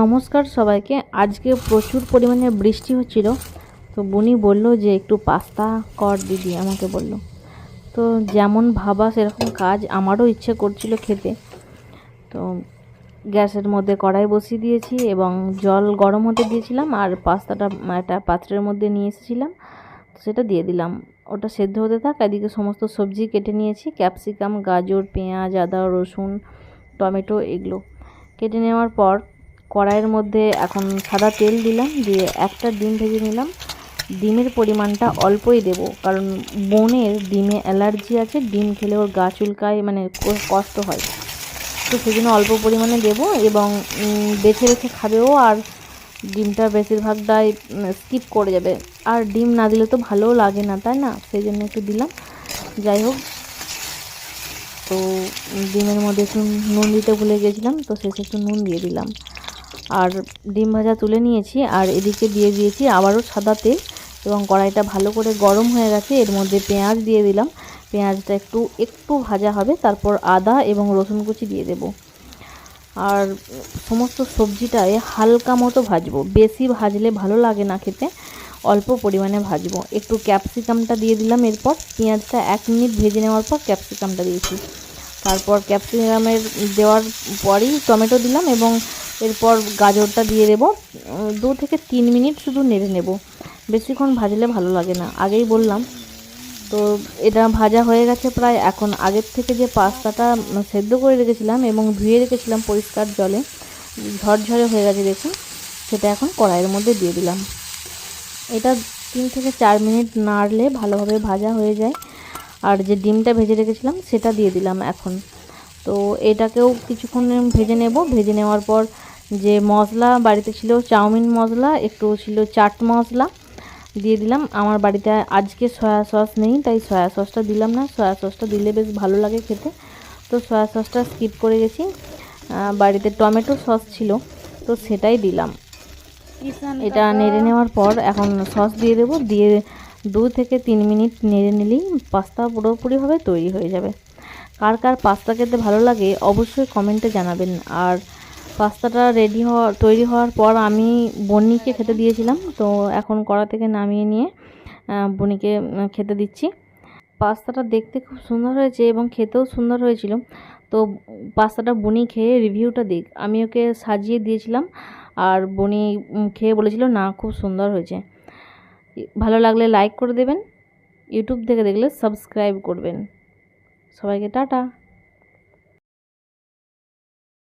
নমস্কার সবাইকে। আজকে প্রচুর পরিমাণে বৃষ্টি হচ্ছিল। তো বুনি বলল যে একটু পাস্তা কর দিদি আমাকে বলল। তো যেমন ভাবা সেরকম কাজ আমারও ইচ্ছে করছিল খেতে। তো গ্যাসের মধ্যে কড়াই বসিয়ে দিয়েছি এবং জল গরম হতে দিয়েছিলাম আর পাস্তাটা একটা পাত্রের মধ্যে নিয়ে এসেছিলাম। তো সেটা দিয়ে দিলাম। ওটা সেদ্ধ হতে থাক, এদিকে সমস্ত সবজি কেটে নিয়েছি। ক্যাপসিকাম, গাজর, পেঁয়াজ, আদা, রসুন, টমেটো এগুলো। কেটে নেওয়ার পর কড়াইয়ের মধ্যে এখন সাদা তেল দিলাম, দিয়ে একটা ডিম ভেজে নিলাম। ডিমের পরিমাণটা অল্পই দেব, কারণ বোনের ডিমে অ্যালার্জি আছে, ডিম খেলে ওর গা চুলকায় মানে কষ্ট হয়। তো সেই জন্য অল্প পরিমাণে দেব এবং বেছে বেছে খাবেও আর ডিমটা বেশিরভাগটাই স্কিপ করে যাবে। আর ডিম না দিলে তো ভালোও লাগে না, তাই না? সেই জন্য একটু দিলাম। যাই হোক, তো ডিমের মধ্যে একটু নুন দিতে ভুলে গেছিলাম, তো শেষে একটু নুন দিয়ে দিলাম। আর ডিম ভাজা তুলে নিয়েছি আর এদিকে দিয়ে দিয়েছি আবারও সাদা তেল এবং কড়াইটা ভালো করে গরম হয়ে গেছে। এর মধ্যে পেঁয়াজ দিয়ে দিলাম। পেঁয়াজটা একটু একটু ভাজা হবে। তারপর আদা এবং রসুন কুচি দিয়ে দেব। আর সমস্ত সবজিটায় হালকা মতো ভাজবো। বেশি ভাজলে ভালো লাগে না খেতে। অল্প পরিমাণে ভাজবো। একটু ক্যাপসিকামটা দিয়ে দিলাম এরপর। পেঁয়াজটা এক মিনিট ভেজে নেওয়ার পর ক্যাপসিকামটা দিয়েছি। তারপর ক্যাপসিকামের দেওয়ার পরেই টমেটো দিলাম এবং এরপর গাজরটা দিয়ে দেবো। দু থেকে তিন মিনিট শুধু নেড়ে নেব। বেশিক্ষণ ভাজলে ভালো লাগে না। আগেই বললাম। তো এটা ভাজা হয়ে গেছে প্রায়। এখন আগের থেকে যে পাস্তাটা সেদ্ধ করে রেখেছিলাম এবং ধুয়ে রেখেছিলাম পরিষ্কার জলে, ঝরঝরে হয়ে গেছে দেখুন, সেটা এখন কড়াইয়ের মধ্যে দিয়ে দিলাম। এটা তিন থেকে চার মিনিট নাড়লে ভালোভাবে ভাজা হয়ে যায়। আর যে ডিমটা ভেজে রেখেছিলাম, সেটা দিয়ে দিলাম এখন। তো এটাকেও কিছুক্ষণ ভেজে নেব। ভেজে নেওয়ার পর যে মশলা বাড়িতে ছিল চাউমিন মশলা একটু ছিল চাট মশলা দিয়ে দিলাম। আমার বাড়িতে আজকে সয়া সস নেই তাই সয়া সসটা দিলাম না। সয়া সসটা দিলে বেশ ভালো লাগে খেতে। তো সয়া সসটা স্কিপ করে গেছি। বাড়িতে টমেটো সস ছিল তো সেটাই দিলাম। এটা নেড়ে নেওয়ার পর এখন সস দিয়ে দেবো। দিয়ে দু থেকে তিন মিনিট নেড়ে নিলেই পাস্তা পুরোপুরিভাবে তৈরি হয়ে যাবে। কার কার পাস্তা খেতে ভালো লাগে অবশ্যই কমেন্টে জানাবেন। আর পাস্তাটা রেডি হওয়া তৈরি হওয়ার পর আমি বন্নিকে খেতে দিয়েছিলাম, তো এখন কড়া থেকে নামিয়ে নিয়ে বনিকে খেতে দিচ্ছি। পাস্তাটা দেখতে খুব সুন্দর হয়েছে এবং খেতেও সুন্দর হয়েছিল। তো পাস্তাটা বনি খেয়ে রিভিউটা দিক। আমি ওকে সাজিয়ে দিয়েছিলাম আর বনি খেয়ে বলেছিল, না, খুব সুন্দর হয়েছে। ভালো লাগলে লাইক করে দেবেন ইউটিউব থেকে দেখলে সাবস্ক্রাইব করবেন। সবাইকে টাটা।